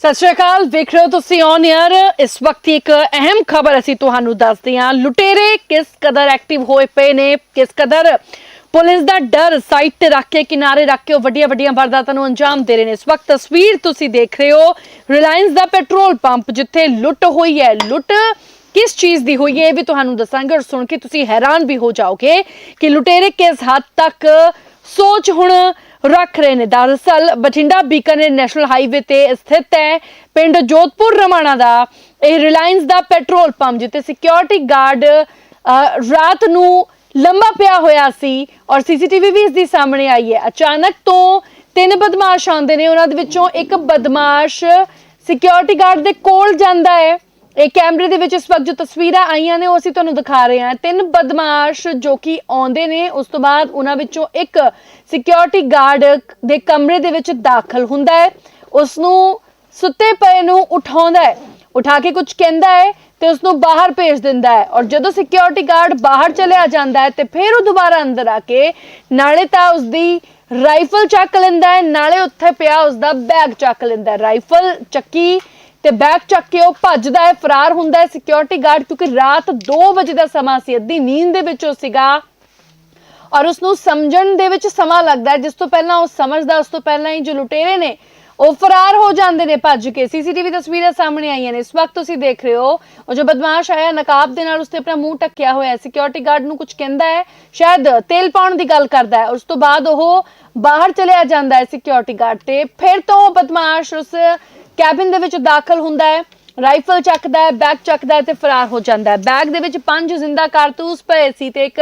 ਸਤਿ ਸ਼੍ਰੀ ਅਕਾਲ, ਵੇਖ ਰਹੇ ਹੋ ਤੁਸੀਂ ਔਨ 에ਅਰ ਇਸ ਵਕਤ ਇੱਕ ਅਹਿਮ ਖਬਰ ਅਸੀਂ ਤੁਹਾਨੂੰ ਦੱਸਦੇ ਹਾਂ। ਲੁਟੇਰੇ ਕਿਸ ਕਦਰ ਐਕਟਿਵ ਹੋਏ ਪਏ ਨੇ, ਕਿਸ ਕਦਰ? ਪੁਲਿਸ ਦਾ ਡਰ ਸਾਈਟ ਤੇ ਰੱਖ ਕੇ, ਕਿਨਾਰੇ ਰੱਖ ਕੇ ਵੱਡੀਆਂ ਵੱਡੀਆਂ ਵਾਰਦਾਤਾਂ ਨੂੰ ਅੰਜਾਮ ਦੇ ਰਹੇ ਨੇ। ਇਸ ਵਕਤ ਤਸਵੀਰ ਤੁਸੀਂ ਦੇਖ ਰਹੇ ਹੋ ਰਿਲਾਇੰਸ ਦਾ ਪੈਟਰੋਲ ਪੰਪ, ਜਿੱਥੇ ਲੁੱਟ ਹੋਈ ਹੈ। ਲੁੱਟ ਕਿਸ ਚੀਜ਼ ਦੀ ਹੋਈ ਹੈ, ਇਹ ਵੀ ਤੁਹਾਨੂੰ ਦੱਸਾਂਗੇ। ਔਰ ਸੁਣ ਕੇ ਤੁਸੀਂ ਹੈਰਾਨ ਵੀ ਹੋ ਜਾਓਗੇ ਕਿ ਲੁਟੇਰੇ ਕਿਸ ਹੱਦ ਤੱਕ ਸੋਚ ਹੁਣ ਰੱਖ ਰਹੇ ਨੇ। ਦਰਅਸਲ ਬਠਿੰਡਾ ਬੀਕਾਨੇਰ ਨੈਸ਼ਨਲ ਹਾਈਵੇ ਤੇ ਸਥਿਤ ਹੈ। ਪਿੰਡ ਜੋਧਪੁਰ ਰਮਾਣਾ ਦਾ ਇਹ ਰਿਲਾਇੰਸ ਦਾ ਪੈਟਰੋਲ ਪੰਪ, ਜਿੱਥੇ ਸਿਕਿਉਰਿਟੀ ਗਾਰਡ ਰਾਤ ਨੂੰ ਲੰਬਾ ਪਿਆ ਹੋਇਆ ਸੀ ਔਰ ਸੀਸੀਟੀਵੀ ਵੀ ਇਸ ਦੀ ਸਾਹਮਣੇ ਆਈ ਹੈ। ਅਚਾਨਕ ਤੋਂ ਤਿੰਨ ਬਦਮਾਸ਼ ਆਉਂਦੇ ਨੇ। ਉਹਨਾਂ ਦੇ ਵਿੱਚੋਂ ਇੱਕ ਬਦਮਾਸ਼ ਸਿਕਿਉਰਿਟੀ ਗਾਰਡ ਦੇ ਕੋਲ ਜਾਂਦਾ ਹੈ। ਇਹ ਕੈਮਰੇ ਦੇ ਵਿੱਚ ਇਸ ਵਕਤ ਜੋ ਤਸਵੀਰਾਂ ਆਈਆਂ ਨੇ, ਉਹ ਅਸੀਂ ਤੁਹਾਨੂੰ ਦਿਖਾ ਰਹੇ ਹਾਂ। ਤਿੰਨ ਬਦਮਾਸ਼ ਜੋ ਕਿ ਆਉਂਦੇ ਨੇ, ਉਸ ਤੋਂ ਬਾਅਦ ਉਹਨਾਂ ਵਿੱਚੋਂ ਇੱਕ ਸਿਕਿਉਰਿਟੀ ਗਾਰਡ ਦੇ ਕਮਰੇ ਦੇ ਵਿੱਚ ਦਾਖਲ ਹੁੰਦਾ ਹੈ। ਉਸ ਨੂੰ ਸੁੱਤੇ ਪਏ ਨੂੰ ਉਠਾਉਂਦਾ ਹੈ, ਉਠਾ ਕੇ ਕੁਝ ਕਹਿੰਦਾ ਹੈ ਤੇ ਉਸ ਨੂੰ ਬਾਹਰ ਭੇਜ ਦਿੰਦਾ ਹੈ। ਔਰ ਜਦੋਂ ਸਿਕਿਉਰਿਟੀ ਗਾਰਡ ਬਾਹਰ ਚਲਿਆ ਜਾਂਦਾ ਹੈ ਤੇ ਫਿਰ ਉਹ ਦੁਬਾਰਾ ਅੰਦਰ ਆ ਕੇ ਨਾਲੇ ਤਾਂ ਉਸ ਦੀ ਰਾਈਫਲ ਚੱਕ ਲੈਂਦਾ ਹੈ, ਨਾਲੇ ਉੱਥੇ ਪਿਆ ਉਸ ਦਾ ਬੈਗ ਚੱਕ ਲੈਂਦਾ ਹੈ। ਰਾਈਫਲ ਚੱਕੀ ਤੇ ਬੈਗ ਚੱਕ ਕੇ ਉਹ ਭੱਜਦਾ ਹੈ, ਫਰਾਰ ਹੁੰਦਾ ਹੈ ਸਿਕਿਉਰਿਟੀ ਗਾਰਡ ਕਿਉਂਕਿ ਰਾਤ 2 ਵਜੇ ਦਾ ਸਮਾਂ ਸੀ, ਅੱਧੀ ਨੀਂਦ ਦੇ ਵਿੱਚ ਉਹ ਸੀਗਾ। ਔਰ ਉਸ ਨੂੰ ਸਮਝਣ ਦੇ ਵਿੱਚ ਸਮਾਂ ਲੱਗਦਾ ਹੈ, ਜਿਸ ਤੋਂ ਪਹਿਲਾਂ ਉਹ ਸਮਝਦਾ, ਉਸ ਤੋਂ ਪਹਿਲਾਂ ਹੀ ਜੋ ਲੁਟੇਰੇ ਨੇ, ਉਹ ਫਰਾਰ ਹੋ ਜਾਂਦੇ ਨੇ, ਭੱਜ ਕੇ। ਸੀਸੀਟੀਵੀ ਤਸਵੀਰਾਂ ਸਾਹਮਣੇ ਆਈਆਂ ਨੇ। ਇਸ ਵਕਤ ਤੁਸੀਂ ਦੇਖ ਰਹੇ ਹੋ, ਉਹ ਜੋ ਬਦਮਾਸ਼ ਆਇਆ, ਨਕਾਬ ਦੇ ਨਾਲ ਉਸਤੇ ਆਪਣਾ ਮੂੰਹ ਟੱਕਿਆ ਹੋਇਆ ਹੈ। ਸਿਕਿਉਰਿਟੀ ਗਾਰਡ ਨੂੰ ਕੁਝ ਕਹਿੰਦਾ ਹੈ, ਸ਼ਾਇਦ ਤੇਲ ਪਾਉਣ ਦੀ ਗੱਲ ਕਰਦਾ ਹੈ। ਉਸ ਤੋਂ ਬਾਅਦ ਉਹ ਬਾਹਰ ਚਲਿਆ ਜਾਂਦਾ ਹੈ ਸਿਕਿਉਰਿਟੀ ਗਾਰਡ ਤੇ। ਫਿਰ ਤੋਂ ਉਹ ਬਦਮਾਸ਼ ਉਸ ਕੈਬਿਨ ਦੇ ਵਿੱਚ ਦਾਖਲ ਹੁੰਦਾ ਹੈ, ਰਾਈਫਲ ਚੱਕਦਾ ਹੈ, ਬੈਗ ਚੱਕਦਾ ਹੈ ਤੇ ਫਰਾਰ ਹੋ ਜਾਂਦਾ ਹੈ। ਬੈਗ ਦੇ ਵਿੱਚ ਪੰਜ ਜ਼ਿੰਦਾ ਕਾਰਤੂਸ ਪਏ ਸੀ ਤੇ ਇੱਕ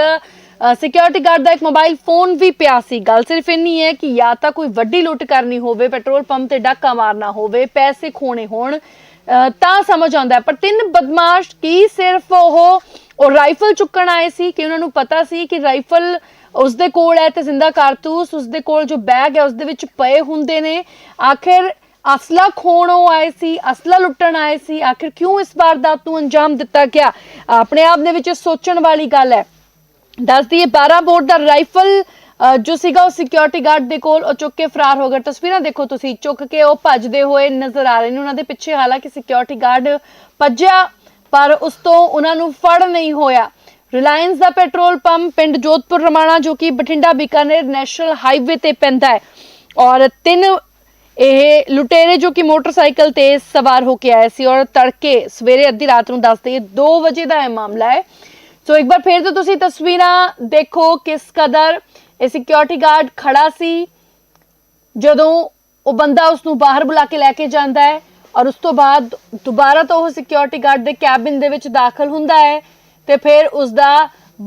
ਸਿਕਿਉਰਿਟੀ ਗਾਰਡ ਦਾ ਇੱਕ ਮੋਬਾਈਲ ਫੋਨ ਵੀ ਪਿਆ ਸੀ। ਗੱਲ ਸਿਰਫ ਇੰਨੀ ਹੈ ਕਿ ਜਾਂ ਤਾਂ ਕੋਈ ਵੱਡੀ ਲੁੱਟ ਕਰਨੀ ਹੋਵੇ ਪੈਟਰੋਲ ਪੰਪ ਤੇ ਡਾਕਾ ਮਾਰਨਾ ਹੋਵੇ, ਪੈਸੇ ਖੋਣੇ ਹੋਣ ਤਾਂ ਸਮਝ ਆਉਂਦਾ ਪਰ ਤਿੰਨ ਬਦਮਾਸ਼, ਕੀ ਸਿਰਫ ਉਹ ਉਹ ਰਾਈਫਲ ਚੁੱਕਣ ਆਏ ਸੀ ਕਿ ਉਹਨਾਂ ਨੂੰ ਪਤਾ ਸੀ ਕਿ ਰਾਈਫਲ ਉਸ ਦੇ ਕੋਲ ਹੈ ਤੇ ਜ਼ਿੰਦਾ ਕਾਰਤੂਸ ਉਸ ਦੇ ਕੋਲ ਜੋ ਬੈਗ ਹੈ ਉਸ ਦੇ ਵਿੱਚ ਪਏ ਹੁੰਦੇ ਨੇ। ਆਖਿਰ ਅਸਲਾ ਖੋਣ ਆਏ ਸੀ, ਅਸਲਾ ਲੁੱਟਣ ਆਏ ਸੀ, ਆਖਿਰ ਕਿਉਂ ਇਸ ਵਾਰਦਾਤ ਨੂੰ ਅੰਜਾਮ ਦਿੱਤਾ ਗਿਆ? ਆਪਣੇ ਆਪ ਦੇ ਵਿੱਚ ਸੋਚਣ ਵਾਲੀ ਗੱਲ ਹੈ। ਦੱਸ ਦਈਏ 12 ਬੋਰ ਦਾ ਰਾਈਫਲ ਜੋ ਸੀਗਾ ਉਹ ਸਿਕਿਉਰਿਟੀ ਗਾਰਡ ਦੇ ਕੋਲ, ਉਹ ਚੁੱਕ ਕੇ ਫਰਾਰ ਹੋ ਗਿਆ ਤਸਵੀਰਾਂ ਦੇਖੋ ਤੁਸੀਂ, ਚੁੱਕ ਕੇ ਉਹ ਭੱਜਦੇ ਹੋਏ ਨਜ਼ਰ ਆ ਰਹੇ ਨੇ। ਉਹਨਾਂ ਦੇ ਪਿੱਛੇ ਹਾਲਾਂਕਿ ਸਿਕਿਉਰਿਟੀ ਗਾਰਡ ਭੱਜਿਆ, ਪਰ ਉਸ ਤੋਂ ਉਹਨਾਂ ਨੂੰ ਫੜ ਨਹੀਂ ਹੋਇਆ। ਰਿਲਾਇੰਸ ਦਾ ਪੈਟਰੋਲ ਪੰਪ ਪਿੰਡ ਜੋਧਪੁਰ ਰਮਾਣਾ, ਜੋ ਕਿ ਬਠਿੰਡਾ ਬੀਕਾਨੇਰ ਨੈਸ਼ਨਲ ਹਾਈਵੇ ਤੇ ਪੈਂਦਾ ਹੈ। ਔਰ ਤਿੰਨ ਇਹ ਲੁਟੇਰੇ ਜੋ ਕਿ ਮੋਟਰਸਾਈਕਲ ਤੇ ਸਵਾਰ ਹੋ ਕੇ ਆਏ ਸੀ ਔਰ ਤੜਕੇ ਸਵੇਰੇ ਅੱਧੀ ਰਾਤ ਨੂੰ ਦੱਸਦੇ 2 ਵਜੇ ਦਾ ਇਹ ਮਾਮਲਾ ਹੈ। ਸੋ ਇੱਕ ਵਾਰ ਫੇਰ ਤੋਂ ਤੁਸੀਂ ਤਸਵੀਰਾਂ ਦੇਖੋ ਕਿਸ ਕਦਰ ਇਹ ਸਿਕਿਉਰਿਟੀ ਗਾਰਡ ਖੜਾ ਸੀ, ਜਦੋਂ ਉਹ ਬੰਦਾ ਉਸ ਨੂੰ ਬਾਹਰ ਬੁਲਾ ਕੇ ਲੈ ਕੇ ਜਾਂਦਾ ਹੈ ਔਰ ਉਸ ਤੋਂ ਬਾਅਦ ਦੁਬਾਰਾ ਤੋਂ ਉਹ ਸਿਕਿਉਰਿਟੀ ਗਾਰਡ ਦੇ ਕੈਬਿਨ ਦੇ ਵਿੱਚ ਦਾਖਲ ਹੁੰਦਾ ਹੈ ਤੇ ਫਿਰ ਉਸ ਦਾ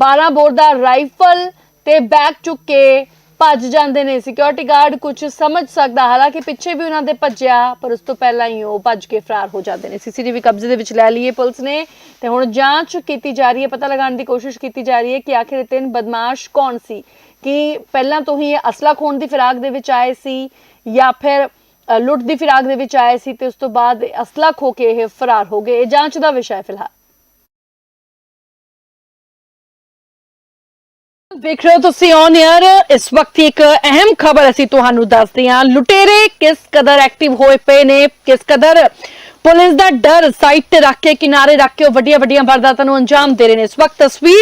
12 ਬੋਰ ਦਾ ਰਾਈਫਲ ਤੇ ਬੈਗ ਚੁੱਕ ਕੇ ਭੱਜ ਜਾਂਦੇ ਨੇ ਸਿਕਿਉਰਿਟੀ ਗਾਰਡ ਕੁਝ ਸਮਝ ਸਕਦਾ, ਹਾਲਾਂਕਿ ਪਿੱਛੇ ਵੀ ਉਹਨਾਂ ਦੇ ਭੱਜਿਆ, ਪਰ ਉਸ ਤੋਂ ਪਹਿਲਾਂ ਹੀ ਉਹ ਭੱਜ ਕੇ ਫਰਾਰ ਹੋ ਜਾਂਦੇ ਨੇ। ਸੀਸੀਟੀਵੀ ਕਬਜ਼ੇ ਦੇ ਵਿੱਚ ਲੈ ਲਈਏ ਪੁਲਿਸ ਨੇ ਤੇ ਹੁਣ ਜਾਂਚ ਕੀਤੀ ਜਾ ਰਹੀ ਹੈ, ਪਤਾ ਲਗਾਉਣ ਦੀ ਕੋਸ਼ਿਸ਼ ਕੀਤੀ ਜਾ ਰਹੀ ਹੈ ਕਿ ਆਖਿਰ ਇਹ ਤਿੰਨ ਬਦਮਾਸ਼ ਕੌਣ ਸੀ? ਕਿ ਪਹਿਲਾਂ ਤੋਂ ਹੀ ਇਹ ਅਸਲਾ ਖੋਣ ਦੀ ਫਿਰਾਕ ਦੇ ਵਿੱਚ ਆਏ ਸੀ ਜਾਂ ਫਿਰ ਲੁੱਟ ਦੀ ਫਿਰਾਕ ਦੇ ਵਿੱਚ ਆਏ ਸੀ ਤੇ ਉਸ ਤੋਂ ਬਾਅਦ ਅਸਲਾ ਖੋ ਕੇ ਇਹ ਫਰਾਰ ਹੋ ਗਏ। ਇਹ ਜਾਂਚ ਦਾ ਵਿਸ਼ਾ ਹੈ ਫਿਲਹਾਲ। ਦੇਖ ਰਹੇ ਹੋ ਤੁਸੀਂ ਔਨ 에ਅਰ ਇਸ ਵਕਤ ਇੱਕ ਅਹਿਮ ਖਬਰ ਅਸੀਂ ਤੁਹਾਨੂੰ ਦੱਸਦੇ ਹਾਂ। ਲੁਟੇਰੇ ਕਿਸ ਕਦਰ ਐਕਟਿਵ ਹੋਏ ਪਏ ਨੇ, ਕਿਸ ਕਦਰ ਪੁਲਿਸ ਦਾ ਡਰ ਸਾਈਟ ਤੇ ਰੱਖ ਕੇ ਕਿਨਾਰੇ ਰੱਖ ਕੇ ਉਹ ਵੱਡੀਆਂ ਵੱਡੀਆਂ ਵਾਰਦਾਤਾਂ ਨੂੰ ਅੰਜਾਮ ਦੇ ਰਹੇ ਨੇ। ਇਸ ਵਕਤ ਤਸਵੀਰ